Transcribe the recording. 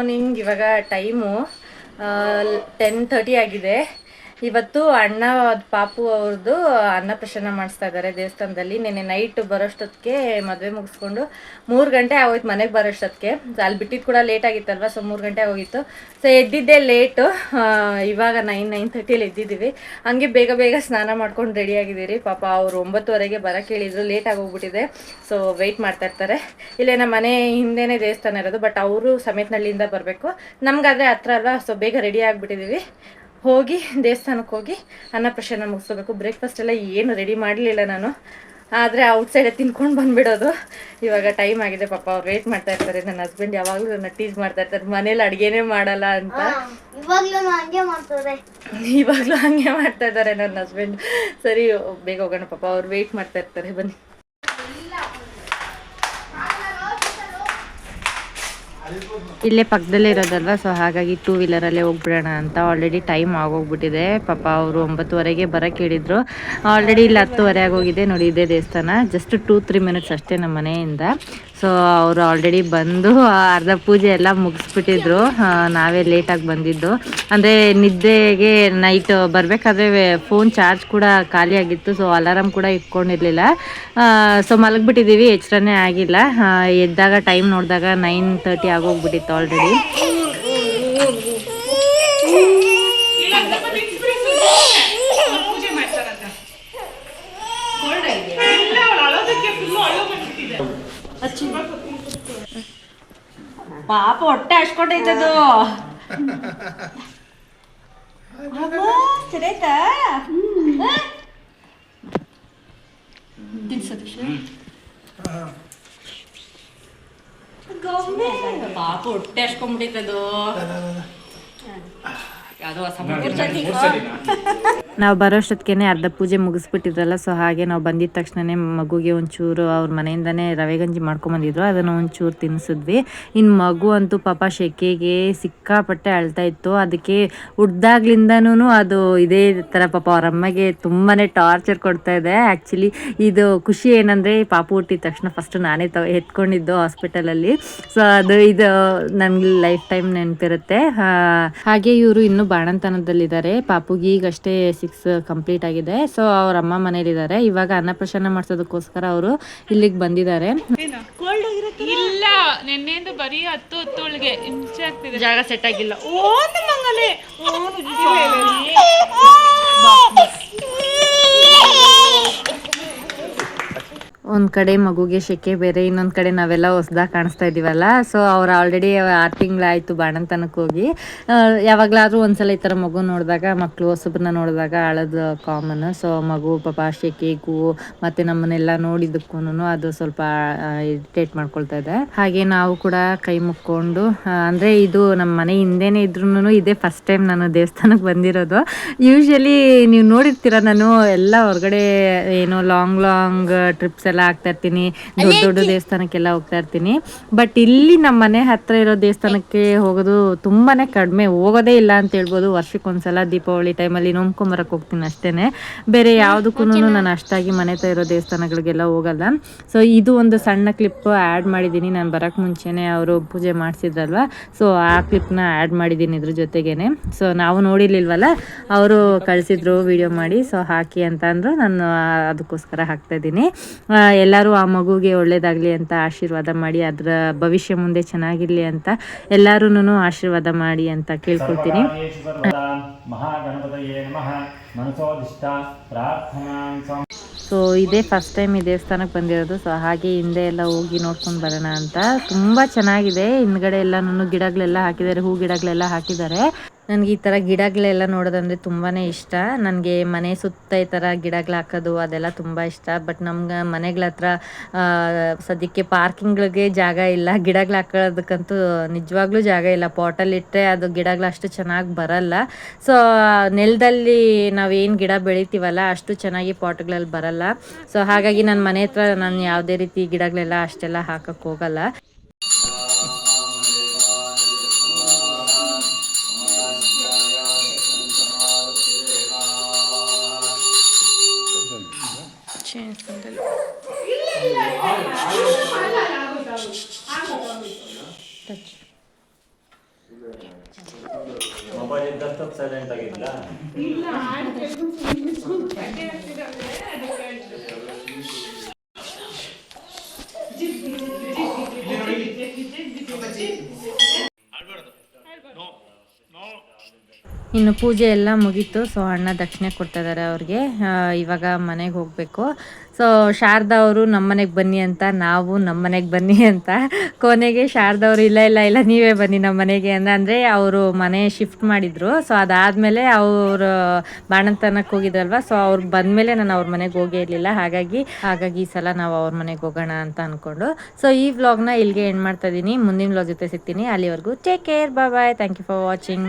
Morning ಇವಾಗ time ten thirty ಆಗಿದೆ. ಇವತ್ತು ಅಣ್ಣ ಪಾಪು ಅವ್ರದ್ದು ಅನ್ನಪ್ರಸನ್ನ ಮಾಡಿಸ್ತಾ ಇದ್ದಾರೆ ದೇವಸ್ಥಾನದಲ್ಲಿ. ನಿನ್ನೆ ನೈಟ್ ಬರೋಷ್ಟೊತ್ತಿಗೆ ಮದುವೆ ಮುಗಿಸ್ಕೊಂಡು ಮೂರು ಗಂಟೆ ಆಗೋಯ್ತು ಮನೆಗೆ ಬರೋಷ್ಟೊತ್ತಿಗೆ. ಅಲ್ಲಿ ಬಿಟ್ಟಿದ್ದು ಕೂಡ ಲೇಟ್ ಆಗಿತ್ತಲ್ವ ಸೊ ಮೂರು ಗಂಟೆ ಹೋಗಿತ್ತು ಸೊ ಎದ್ದಿದ್ದೆ ಲೇಟು ಇವಾಗ ನೈನ್ ನೈನ್ ತರ್ಟಿಯಲ್ಲಿ ಎದ್ದಿದ್ದೀವಿ. ಹಂಗೆ ಬೇಗ ಬೇಗ ಸ್ನಾನ ಮಾಡ್ಕೊಂಡು ರೆಡಿ ಆಗಿದ್ದೀರಿ. ಪಾಪ ಅವರು ಒಂಬತ್ತುವರೆಗೆ ಬರೋ ಕೇಳಿದ್ರು ಲೇಟ್ ಆಗೋಗ್ಬಿಟ್ಟಿದೆ ಸೊ ವೆಯ್ಟ್ ಮಾಡ್ತಾ ಇರ್ತಾರೆ. ಇಲ್ಲೇ ನಮ್ಮ ಮನೆ ಹಿಂದೆನೇ ದೇವಸ್ಥಾನ ಇರೋದು ಬಟ್ ಅವರು ಸಮೇತನಳ್ಳಿಯಿಂದ ಬರಬೇಕು. ನಮ್ಗಾದ್ರೆ ಹತ್ರ ಅಲ್ವಾ ಸೊ ಬೇಗ ರೆಡಿ ಆಗಿಬಿಟ್ಟಿದ್ದೀವಿ. ಹೋಗಿ ದೇವಸ್ಥಾನಕ್ಕೆ ಹೋಗಿ ಅನ್ನಪ್ರಸನ್ನ ಮುಗಿಸ್ಕೋಬೇಕು. ಬ್ರೇಕ್ಫಾಸ್ಟ್ ಎಲ್ಲ ಏನು ರೆಡಿ ಮಾಡಲಿಲ್ಲ ನಾನು. ಆದರೆ ಔಟ್ಸೈಡೇ ತಿನ್ಕೊಂಡು ಬಂದ್ಬಿಡೋದು. ಇವಾಗ ಟೈಮ್ ಆಗಿದೆ ಪಾಪ ಅವ್ರು ವೇಟ್ ಮಾಡ್ತಾ ಇರ್ತಾರೆ. ನನ್ನ ಹಸ್ಬೆಂಡ್ ಯಾವಾಗಲೂ ನನ್ನ ಟೀಸ್ ಮಾಡ್ತಾ ಇರ್ತಾರೆ ಮನೇಲಿ ಅಡುಗೆನೇ ಮಾಡಲ್ಲ ಅಂತ. ಇವಾಗ್ಲೂ ಹಂಗೆ ಮಾಡ್ತಾರೆ. ಇವಾಗಲೂ ಹಂಗೆ ಮಾಡ್ತಾ ಇದ್ದಾರೆ ನನ್ನ ಹಸ್ಬೆಂಡ್ ಸರಿ ಬೇಗ ಹೋಗೋಣ ಪಾಪ ಅವ್ರು ವೇಟ್ ಮಾಡ್ತಾ ಇರ್ತಾರೆ ಬನ್ನಿ. ಇಲ್ಲೇ ಪಕ್ಕದಲ್ಲೇ ಇರೋದಲ್ವಾ? ಸೊ ಹಾಗಾಗಿ ಟೂ ವೀಲರಲ್ಲೇ ಹೋಗ್ಬಿಡೋಣ ಅಂತ ಆಲ್ರೆಡಿ ಟೈಮ್ ಆಗೋಗ್ಬಿಟ್ಟಿದೆ. ಪಾಪ ಅವರು ಒಂಬತ್ತುವರೆಗೆ ಬರೋಕ್ಕೆ ಹೇಳಿದ್ರು. ಆಲ್ರೆಡಿ ಇಲ್ಲಿ ಹತ್ತುವರೆ ಆಗೋಗಿದೆ. ನೋಡಿ, ಇದೇ ದೇವಸ್ಥಾನ. ಜಸ್ಟ್ ಟೂ ತ್ರೀ ಮಿನಿಟ್ಸ್ ಅಷ್ಟೇ ನಮ್ಮ ಮನೆಯಿಂದ. ಸೊ ಅವರು ಆಲ್ರೆಡಿ ಬಂದು ಅರ್ಧ ಪೂಜೆ ಎಲ್ಲ ಮುಗಿಸ್ಬಿಟ್ಟಿದ್ರು. ನಾವೇ ಲೇಟಾಗಿ ಬಂದಿದ್ದು. ಅಂದರೆ ನಿದ್ದೆಗೆ ನೈಟ್ ಬರಬೇಕಾದ್ರೆ ಫೋನ್ ಚಾರ್ಜ್ ಕೂಡ ಖಾಲಿಯಾಗಿತ್ತು ಸೊ ಅಲಾರಾಮ್ ಕೂಡ ಇಟ್ಕೊಂಡಿರ್ಲಿಲ್ಲ. ಸೊ ಮಲಗಿಬಿಟ್ಟಿದ್ದೀವಿ. ಎಚ್ಚರನೇ ಆಗಿಲ್ಲ. ಎದ್ದಾಗ ಟೈಮ್ ನೋಡಿದಾಗ ನೈನ್ ತರ್ಟಿ ಆಗೋಗ್ಬಿಟ್ಟಿತ್ತು ಆಲ್ರೆಡಿ ಪಾಪ ಹೊಟ್ಟೆ ಹಚ್ಕೊಂಡೈತದು ಸರಿಯಾಯ್ತಾ? ಪಾಪ ಹೊಟ್ಟೆ ಯಾವುದೋ ಯಾವುದೋ ನಾವು ಬರೋಷ್ಟೊತ್ತಿಗೆ ಅರ್ಧ ಪೂಜೆ ಮುಗಿಸ್ಬಿಟ್ಟಿದ್ರಲ್ಲ ಸೊ ಹಾಗೆ ನಾವು ಬಂದಿದ ತಕ್ಷಣನೇ ಮಗುಗೆ ಒಂಚೂರು ಅವ್ರ ಮನೆಯಿಂದನೇ ರವೆ ಗಂಜಿ ಮಾಡ್ಕೊಂಬಂದಿದ್ರು, ಅದನ್ನು ಒಂಚೂರು ತಿನ್ನಿಸಿದ್ವಿ ಇನ್ನು ಮಗು ಅಂತೂ ಪಾಪ ಶೆಕೆಗೆ ಸಿಕ್ಕಾಪಟ್ಟೆ ಅಳ್ತಾ ಇತ್ತು, ಅದಕ್ಕೆ ಹುಡ್ದಾಗ್ಲಿಂದನೂ ಅದು ಇದೇ ಥರ ಪಾಪ ಅವ್ರ ಅಮ್ಮಗೆ ತುಂಬಾ ಟಾರ್ಚರ್ ಕೊಡ್ತಾ ಇದೆ. ಆ್ಯಕ್ಚುಲಿ ಇದು ಖುಷಿ ಏನಂದರೆ ಪಾಪು ಹುಟ್ಟಿದ ತಕ್ಷಣ ಫಸ್ಟ್ ನಾನೇ ತ ಎತ್ಕೊಂಡಿದ್ದು ಹಾಸ್ಪಿಟಲಲ್ಲಿ ಸೊ ಅದು ಇದು ನನಗೆ ಲೈಫ್ ಟೈಮ್ ನೆನಪಿರುತ್ತೆ ಹಾಗೆ ಇವರು ಇನ್ನೂ ಬಾಣಂತನದಲ್ಲಿದ್ದಾರೆ. ಪಾಪುಗೆ ಈಗಷ್ಟೇ ಸಿಕ್ಸ್ ಕಂಪ್ಲೀಟ್ ಆಗಿದೆ. ಸೊ ಅವ್ರ ಅಮ್ಮ ಮನೇಲಿದ್ದಾರೆ. ಇವಾಗ ಅನ್ನಪ್ರಶನ ಮಾಡಿಸೋದಕ್ಕೋಸ್ಕರ ಅವರು ಇಲ್ಲಿಗೆ ಬಂದಿದ್ದಾರೆ. ಇಲ್ಲ ನಿನ್ನೆಯಿಂದ ಬರೀ ಹತ್ತು ಹತ್ತೊಳಗೆ ಹಿಂಸೆ ಆಗ್ತಿದೆ. ಜಾಗ ಸೆಟ್ ಆಗಿಲ್ಲ. ಒಂದು ಕಡೆ ಮಗುಗೆ ಶೆಕೆ ಬೇರೆ, ಇನ್ನೊಂದು ಕಡೆ ನಾವೆಲ್ಲ ಹೊಸ್ದಾಗಿ ಕಾಣಿಸ್ತಾ ಇದೀವಲ್ಲ. ಸೊ ಅವ್ರು ಆಲ್ರೆಡಿ ಆರು ತಿಂಗಳಾಯಿತು ಬಾಣಂತನಕ್ಕೆ ಹೋಗಿ. ಯಾವಾಗಲಾದರೂ ಒಂದ್ಸಲ ಈ ಥರ ಮಗು ನೋಡಿದಾಗ ಮಕ್ಕಳು ಹೊಸಬ್ರನ್ನ ನೋಡಿದಾಗ ಅಳೋದು ಕಾಮನ್ ಸೊ ಮಗು, ಪಾಪ ಶೆಕೆ ಮತ್ತೆ ನಮ್ಮನ್ನೆಲ್ಲ ನೋಡಿದ್ದಕ್ಕೂ ಅದು ಸ್ವಲ್ಪ ಇರಿಟೇಟ್ ಮಾಡ್ಕೊಳ್ತಾ ಇದೆ. ಹಾಗೆ ನಾವು ಕೂಡ ಕೈ ಮುಕ್ಕೊಂಡು ಅಂದ್ರೆ ಇದು ನಮ್ಮ ಮನೆ ಹಿಂದೆನೇ ಇದ್ರೂ ಇದೇ ಫಸ್ಟ್ ಟೈಮ್ ನಾನು ದೇವಸ್ಥಾನಕ್ಕೆ ಬಂದಿರೋದು. ಯೂಶಲಿ ನೀವು ನೋಡಿರ್ತೀರ ನಾನು ಎಲ್ಲ ಹೊರಗಡೆ, ಏನೋ ಲಾಂಗ್ ಲಾಂಗ್ ಟ್ರಿಪ್ಸ್ ಎಲ್ಲ ಆಗ್ತಾ ಇರ್ತೀನಿ. ದೊಡ್ಡ ದೊಡ್ಡ ದೇವಸ್ಥಾನಕ್ಕೆಲ್ಲ ಹೋಗ್ತಾ ಇರ್ತೀನಿ. ಬಟ್ ಇಲ್ಲಿ ನಮ್ಮ ಮನೆ ಹತ್ರ ಇರೋ ದೇವಸ್ಥಾನಕ್ಕೆ ಹೋಗೋದು ತುಂಬಾನೇ ಕಡಿಮೆ. ಹೋಗೋದೇ ಇಲ್ಲ ಅಂತ ಹೇಳ್ಬೋದು. ವರ್ಷಕ್ಕೊಂದ್ಸಲ ದೀಪಾವಳಿ ಟೈಮಲ್ಲಿ ನೋಮ್ಕೊಂಬರಕ್ಕೆ ಹೋಗ್ತೀನಿ ಅಷ್ಟೇನೆ. ಬೇರೆ ಯಾವುದಕ್ಕೂ ನಾನು ಅಷ್ಟಾಗಿ ಮನೆ ಹತ್ರ ಇರೋ ದೇವಸ್ಥಾನಗಳಿಗೆಲ್ಲ ಹೋಗಲ್ಲ. ಸೊ ಇದು ಒಂದು ಸಣ್ಣ ಕ್ಲಿಪ್ ಆ್ಯಡ್ ಮಾಡಿದ್ದೀನಿ. ನಾನು ಬರೋಕ್ಕೆ ಮುಂಚೆನೇ ಅವರು ಪೂಜೆ ಮಾಡಿಸಿದ್ರಲ್ವ? ಸೊ ಆ ಕ್ಲಿಪ್ನ ಆ್ಯಡ್ ಮಾಡಿದ್ದೀನಿ ಇದ್ರ ಜೊತೆಗೇನೆ. ಸೊ ನಾವು ನೋಡಿರ್ಲಿಲ್ವಲ್ಲ? ಅವರು ಕಳಿಸಿದ್ರು ವಿಡಿಯೋ ಮಾಡಿ. ಸೊ ಹಾಕಿ ಅಂತ ಅಂದರು. ನಾನು ಅದಕ್ಕೋಸ್ಕರ ಹಾಕ್ತಾ ಇದ್ದೀನಿ. ಎಲ್ಲರೂ ಆ ಮಗುಗೆ ಒಳ್ಳೇದಾಗಲಿ ಅಂತ ಆಶೀರ್ವಾದ ಮಾಡಿ, ಅದರ ಭವಿಷ್ಯ ಮುಂದೆ ಚೆನ್ನಾಗಿರಲಿ ಅಂತ ಎಲ್ಲರೂ ಆಶೀರ್ವಾದ ಮಾಡಿ ಅಂತ ಕೇಳ್ಕೊಳ್ತೀನಿ. ಸೊ ಇದೇ ಫಸ್ಟ್ ಟೈಮ್ ಈ ದೇವಸ್ಥಾನಕ್ಕೆ ಬಂದಿರೋದು. ಸೊ ಹಾಗೆ ಹಿಂದೆ ಎಲ್ಲ ಹೋಗಿ ನೋಡ್ಕೊಂಡು ಬರೋಣ ಅಂತ. ತುಂಬ ಚೆನ್ನಾಗಿದೆ. ಹಿಂದ್ಗಡೆ ಎಲ್ಲನೂ ಗಿಡಗಳೆಲ್ಲ ಹಾಕಿದ್ದಾರೆ, ಹೂ ಗಿಡಗಳೆಲ್ಲ ಹಾಕಿದ್ದಾರೆ. ನನಗೆ ಈ ಥರ ಗಿಡಗಳೆಲ್ಲ ನೋಡೋದಂದ್ರೆ ತುಂಬಾ ಇಷ್ಟ. ನನಗೆ ಮನೆ ಸುತ್ತ ಈ ಥರ ಗಿಡಗಳು ಹಾಕೋದು ಅದೆಲ್ಲ ತುಂಬ ಇಷ್ಟ. ಬಟ್ ನಮ್ಗೆ ಮನೆಗಳ ಹತ್ರ ಸದ್ಯಕ್ಕೆ ಪಾರ್ಕಿಂಗ್ಗಳಿಗೆ ಜಾಗ ಇಲ್ಲ. ಗಿಡಗಳು ಹಾಕೋದಕ್ಕಂತೂ ನಿಜವಾಗ್ಲೂ ಜಾಗ ಇಲ್ಲ. ಪಾಟಲ್ಲಿ ಇಟ್ಟರೆ ಅದು ಗಿಡಗಳು ಅಷ್ಟು ಚೆನ್ನಾಗಿ ಬರಲ್ಲ. ಸೊ ನೆಲದಲ್ಲಿ ನಾವೇನು ಗಿಡ ಬೆಳಿತೀವಲ್ಲ ಅಷ್ಟು ಚೆನ್ನಾಗಿ ಪಾಟ್ಗಳಲ್ಲಿ ಬರಲ್ಲ. ಸೊ ಹಾಗಾಗಿ ನನ್ನ ಮನೆ ಹತ್ರ ನಾನು ಯಾವುದೇ ರೀತಿ ಗಿಡಗಳೆಲ್ಲ ಅಷ್ಟೆಲ್ಲ ಹಾಕಕ್ಕೆ ಹೋಗಲ್ಲ. ಮೊಬೈಲ್ ಇದ್ದಷ್ಟು ಸೈಲೆಂಟ್ ಆಗಿಲ್ಲ ಇನ್ನು ಪೂಜೆ ಎಲ್ಲ ಮುಗೀತು ಸೊ ಅಣ್ಣ ದಕ್ಷಿಣೆ ಕೊಡ್ತಾ ಇದ್ದಾರೆ ಅವ್ರಿಗೆ. ಇವಾಗ ಮನೆಗೆ ಹೋಗಬೇಕು. ಸೊ ಶಾರದಾ ಅವರು ನಮ್ಮ ಮನೆಗೆ ಬನ್ನಿ ಅಂತ, ನಾವು ನಮ್ಮ ಮನೆಗೆ ಬನ್ನಿ ಅಂತ. ಕೊನೆಗೆ ಶಾರದಾ ಅವರು, ಇಲ್ಲ ಇಲ್ಲ ಇಲ್ಲ, ನೀವೇ ಬನ್ನಿ ನಮ್ಮ ಮನೆಗೆ ಅಂತ. ಅಂದರೆ ಅವರು ಮನೆ ಶಿಫ್ಟ್ ಮಾಡಿದ್ರು. ಸೊ ಅದಾದಮೇಲೆ ಅವರು ಬಾಣಂತನಕ್ಕೆ ಹೋಗಿದ್ರಲ್ವ ಸೊ ಅವ್ರು ಬಂದಮೇಲೆ ನಾನು ಅವ್ರ ಮನೆಗೆ ಹೋಗೇ ಇರಲಿಲ್ಲ. ಹಾಗಾಗಿ ಹಾಗಾಗಿ ಈ ಸಲ ನಾವು ಅವ್ರ ಮನೆಗೆ ಹೋಗೋಣ ಅಂತ ಅಂದ್ಕೊಂಡು ಸೊ ಈ ವ್ಲಾಗ್ನ ಇಲ್ಲಿಗೆ ಎಂಡ್ ಮಾಡ್ತಾ ಇದ್ದೀನಿ ಮುಂದಿನ ವ್ಲಾಗ್ ಜೊತೆ ಸಿಗ್ತೀನಿ. ಅಲ್ಲಿವರೆಗೂ take care bye bye thank you for watching